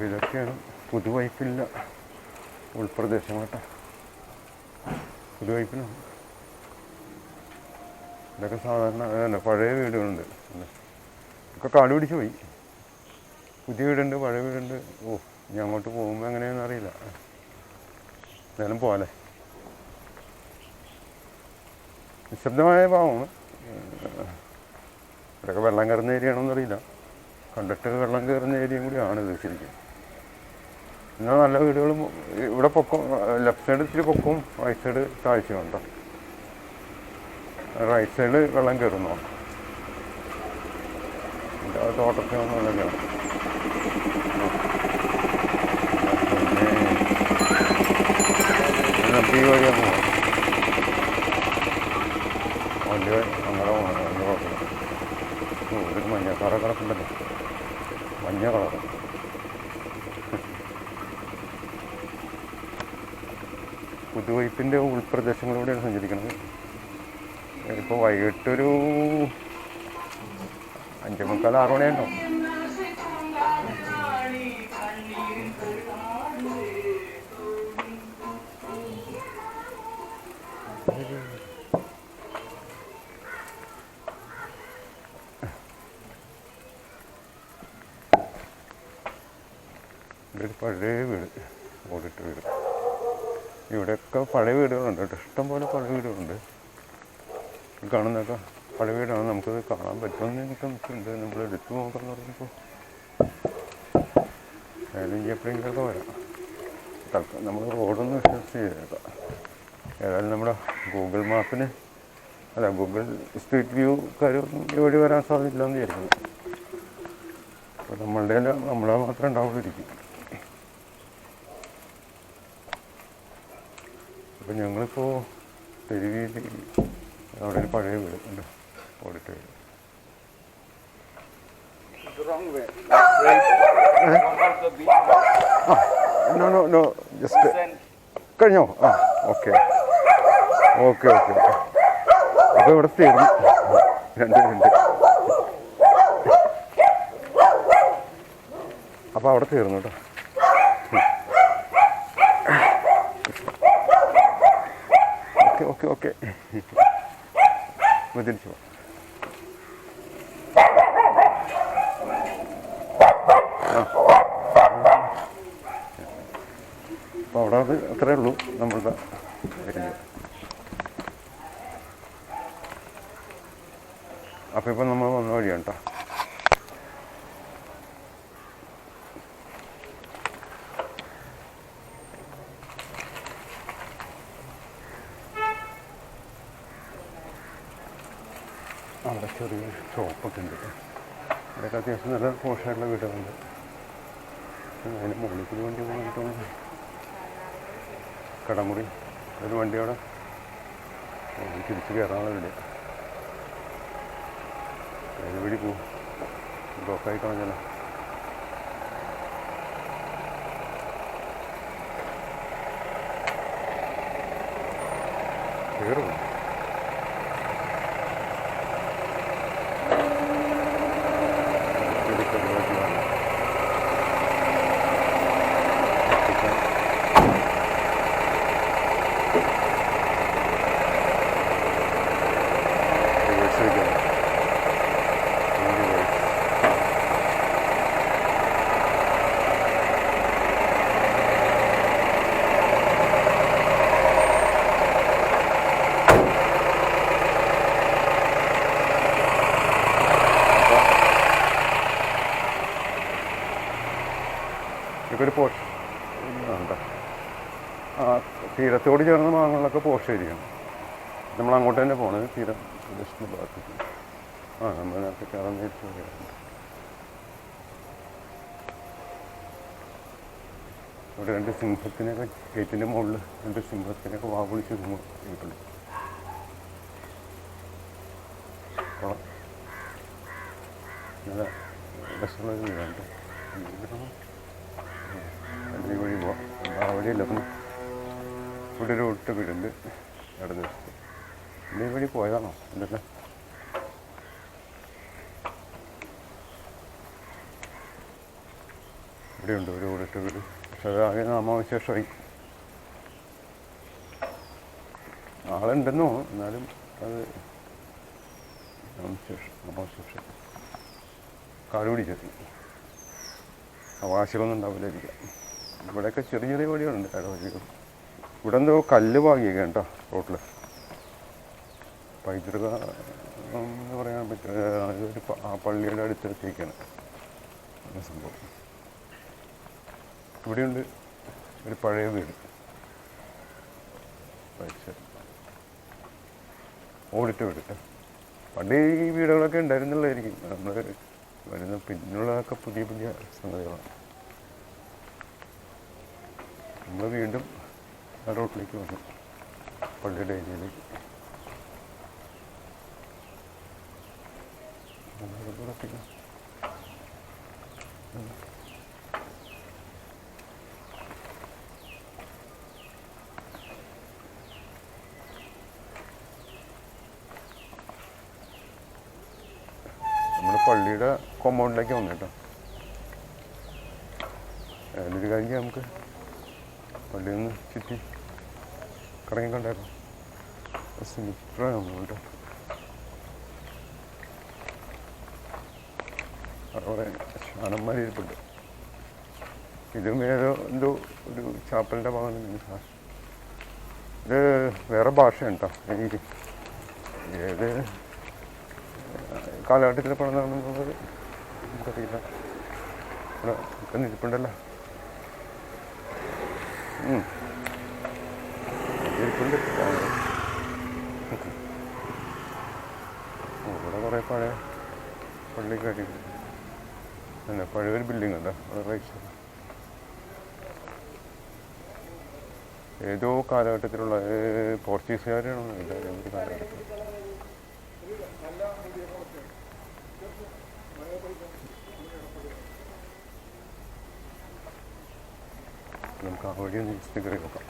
അപ്പോൾ ഇതൊക്കെയാണ് പുതുവൈപ്പില്ല ഉൾപ്രദേശം കേട്ടോ പുതുവൈപ്പിലാണ്. ഇതൊക്കെ സാധാരണ അതല്ല പഴയ വീടുകളുണ്ട്? ഒക്കെ കാട് പിടിച്ച് പോയി. പുതിയ വീടുണ്ട് പഴയ വീടുണ്ട്. ഓ ഇനി അങ്ങോട്ട് പോകുമ്പോൾ എങ്ങനെയാണെന്ന് അറിയില്ല. എന്തായാലും പോലെ നിശബ്ദമായ ഭാവമാണ്. ഇവിടെയൊക്കെ വെള്ളം കയറുന്ന ഏരിയ ആണോന്നറിയില്ല കണ്ടിട്ട് വെള്ളം കയറുന്ന ഏരിയയും കൂടിയാണ് ഇത് ശരിക്കും. എന്നാൽ നല്ല വീടുകളും ഇവിടെ പൊക്കം ലെഫ്റ്റ് സൈഡ് ഇത്തിരി പൊക്കവും റൈറ്റ് സൈഡ് താഴ്ചയുണ്ട്. റൈറ്റ് സൈഡ് വെള്ളം കയറുന്നു തോട്ടത്തിൽ അങ്ങനെ മഞ്ഞ കളർ മഞ്ഞ കളർ പുതുവൈപ്പിന്റെ ഉൾപ്രദേശങ്ങളിലൂടെയാണ് സഞ്ചരിക്കുന്നത്. ഇപ്പോൾ വൈകിട്ടൊരു അഞ്ചേ മുക്കാൽ ആറ് മണിയുണ്ടോ ഇതൊരു പഴയ വീട് ഓടിട്ട വീട് ഇവിടെയൊക്കെ പഴയ വീടുകളുണ്ട് കേട്ടോ. ഇഷ്ടംപോലെ പഴയ വീടുകളുണ്ട്. കാണുന്നൊക്കെ പഴയ വീടാണ്. നമുക്കത് കാണാൻ പറ്റുമെന്ന് എനിക്ക് നമുക്കുണ്ട് നമ്മൾ എടുത്തു നോക്കാന്ന് പറഞ്ഞപ്പോൾ ഏതായാലും ഇനി എപ്പോഴെങ്കിലുമൊക്കെ വരാം. തൽക്കാലം നമ്മൾ റോഡൊന്ന് വിശ്വസിച്ച് ചെയ്തേക്കാം. ഏതായാലും നമ്മുടെ ഗൂഗിൾ മാപ്പിന് അല്ല ഗൂഗിൾ സ്ട്രീറ്റ് വ്യൂ കാര്യമൊന്നും വഴി വരാൻ സാധ്യതയില്ല എന്ന് വിചാരിക്കുന്നു. അപ്പോൾ നമ്മളുടെ നമ്മളെ മാത്രമേ ഉണ്ടാവുള്ളൂ ഇരിക്കും. അപ്പോൾ ഞങ്ങളിപ്പോൾ തെരുവിയിൽ അവിടെ ഒരു പഴയ വീട് ഉണ്ട്. ഓടിട്ട് വീട്. നോ നോ നോ ജസ്റ്റ് കഴിഞ്ഞോ? ആ ഓക്കെ ഓക്കെ ഓക്കെ ഓക്കെ അപ്പോൾ ഇവിടെ തീർന്നു. രണ്ട് മിനിറ്റ്. അപ്പോൾ അവിടെ തീർന്നു കേട്ടോ. Okay okay. തിരിച്ചു പോവാം അപ്പോൾ അവിടെ അത് അത്രേ ഉള്ളൂ നമ്മളുടെ അപ്പോൾ ഇപ്പം നമ്മൾ വന്ന വഴിയാണ് കേട്ടോ അവിടെ ചെറിയ ഷോപ്പൊക്കെ ഉണ്ട്. അവിടെയൊക്കെ അത്യാവശ്യം നല്ല പോഷായിട്ടുള്ള വീടുകളുണ്ട്. അതിന് മുകളിൽ കൂടി വണ്ടി പോകാൻ കടമുറി ഒരു വണ്ടി അവിടെ. ഓ, ഇനി തിരിച്ച് അതിന് വീടി പോവും? ബ്ലോക്കായി കളഞ്ഞല്ലോ. കയറും ഒരു പോഷ് എന്താ തീരത്തോട് ചേർന്ന ഭാഗങ്ങളിലൊക്കെ പോഷ് ഏരിയയാണ് നമ്മൾ അങ്ങോട്ട് തന്നെ പോകണത് തീരം ദക്ഷിണ ഭാഗത്തേക്ക്. ആ നമ്മൾ നേരത്തെ കയറാൻ നേരിട്ട് വരികയാണ് ഇവിടെ രണ്ട് സിംഹത്തിനൊക്കെ ഗേറ്റിന്റെ മുകളിൽ രണ്ട് സിംഹത്തിനൊക്കെ വാവിളിച്ച് ഇരിക്കുന്നു കൊള്ളാം. നല്ല രസമുള്ള വീടുണ്ട് വഴിയല്ല അപ്പം ഇവിടെ ഒരു ഒട്ട് വീടുണ്ട്. വശത്ത് പിന്നെ ഈ വഴി പോയതാണോ? എന്തല്ല ഇവിടെ ഇവിടെയുണ്ട് ഒരു ഓടിട്ട് വീട്. പക്ഷെ അത് ആകെ നാമാവശേഷമായി. ആളുണ്ടെന്നോ? എന്നാലും അത് നാമശേഷം നാമാവശേഷം. കാലുപിടിച്ചെത്തി പിടിച്ചത് അവകാശമൊന്നും ഉണ്ടാവില്ലായിരിക്കാം. ഇവിടെയൊക്കെ ചെറിയ ചെറിയ വഴികളുണ്ട് ഇടവഴികൾ ഇവിടെ എന്തോ കല്ല് വാങ്ങിയൊക്കെ കേട്ടോ റോട്ടിൽ പൈതൃക എന്ന് പറയാൻ പറ്റില്ല അതൊരു ആ പള്ളിയുടെ അടുത്തെത്തിയൊക്കെയാണ് സംഭവം. ഇവിടെയുണ്ട് ഒരു പഴയ വീട്. ഓടിട്ട വീട് പണ്ട് ഈ വീടുകളൊക്കെ ഉണ്ടായിരുന്നുള്ളതായിരിക്കും. നമ്മൾ വരുന്ന പിന്നുള്ളതൊക്കെ പുതിയ പുതിയ സംഗതികളാണ്. നമ്മൾ വീണ്ടും റോട്ടിലേക്ക് വന്നു. പള്ളിയുടെ ഏരിയയിലേക്ക്. നമ്മുടെ പള്ളിയുടെ കോമ്പൗണ്ടിലേക്ക് വന്നു കേട്ടോ. അതിലൊരു കാര്യം നമുക്ക്. പള്ളിയിൽ നിന്ന് ചുറ്റി കറങ്ങിക്കൊണ്ടായിരുന്നു. നമ്മൾ കേട്ടോ അവിടെ ശാനന്മാർ ഇരിപ്പുണ്ട് ഇതും ഏതോ എന്തോ ഒരു ചാപ്പലിന്റെ ഭാഗം സാർ ഇത് വേറെ ഭാഷയാണ് കേട്ടോ എനിക്ക് ഏത് കാലഘട്ടത്തിൽ പണം നടന്നുള്ളത് നമുക്കറിയില്ല ഇവിടെ ഇപ്പം ഇരിപ്പുണ്ടല്ലോ ഉം. ഇരിപ്പുണ്ട് ആ. ഓ, ഇവിടെ കുറേ പഴയ പള്ളി കാര്യങ്ങൾ അല്ല പഴയൊരു ബിൽഡിംഗ് ഉണ്ട് അവിടെ ഏതോ കാലഘട്ടത്തിലുള്ള പോർച്ചുഗീസുകാരാണോ ഇല്ല ഏതൊരു കാലഘട്ടത്തിൽ നമുക്ക് ആ വഴി ഒന്ന് ജസ്റ്റ് കയറി നോക്കാം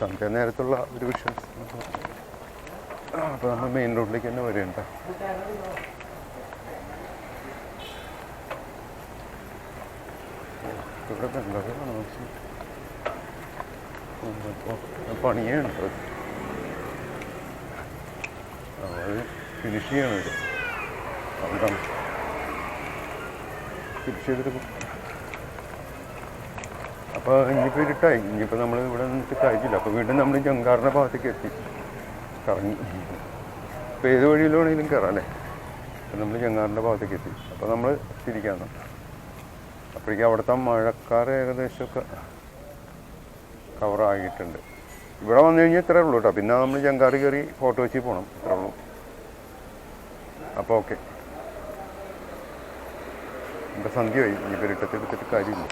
സന്ധ്യ നേരത്തുള്ള ഒരു വിഷയം. അപ്പോൾ നമ്മൾ മെയിൻ റോഡിലേക്ക് തന്നെ വരേണ്ട. ഇവിടെ ബംഗാളികളാണോ പണിയേ ഉണ്ട് അത്. ഫിനിഷ് ചെയ്യണം ഇത്. അതുകൊണ്ടാണ് ഫിനിഷ് ചെയ്തിട്ട് അപ്പോൾ ഇനിയിപ്പോൾ ഇരുട്ടായി ഇനിയിപ്പോൾ നമ്മൾ ഇവിടെ നിന്നിട്ട് കാര്യമില്ല. അപ്പോൾ വീണ്ടും നമ്മൾ ജങ്കാറിന്റെ ഭാഗത്തേക്ക് എത്തി. കറങ്ങി. അപ്പോൾ ഏത് വഴിയിലാണെങ്കിലും കയറാല്ലേ കയറാം അപ്പോൾ നമ്മൾ ജങ്കാറിന്റെ ഭാഗത്തേക്ക് എത്തി. അപ്പോൾ നമ്മൾ തിരിക്കാൻ അപ്പോഴേക്കും അവിടുത്തെ മഴക്കാർ ഏകദേശമൊക്കെ കവറായിട്ടുണ്ട്. ഇവിടെ വന്നു കഴിഞ്ഞാൽ ഇത്രേ ഉള്ളൂ കേട്ടോ. പിന്നെ നമ്മൾ ജങ്കാറ് കയറി ഫോട്ടോ വെച്ച് പോകണം ഇത്രേ ഉള്ളൂ. അപ്പോൾ ഓക്കെ. ഇപ്പം സന്ധ്യയായി. ഇനിയിപ്പോൾ ഇരുട്ടത്തെടുത്തിട്ട് കാര്യമില്ല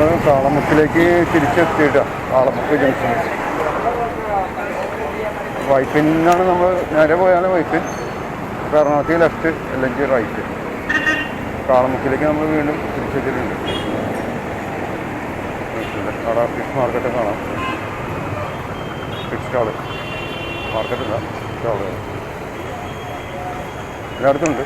ഒരു നമ്മൾ കാളമുക്കിലേക്ക് തിരിച്ചെത്തിയിട്ട് ആളമുക്ക് ജംഗ്ഷൻ വൈപ്പിനാണ് നമ്മൾ നേരെ പോയാൽ വൈപ്പിൻ എറണാകുളത്ത് ലെഫ്റ്റ് അല്ലെങ്കിൽ റൈറ്റ് കാളമുക്കിലേക്ക് നമ്മൾ വീണ്ടും തിരിച്ചെത്തിയിട്ടുണ്ട്. അവിടെ ഫിഷ് മാർക്കറ്റ് കാണാം. ഫിഷ് സ്റ്റാൾ മാർക്കറ്റല്ല സ്റ്റാൾ എല്ലായിടത്തും ഉണ്ട്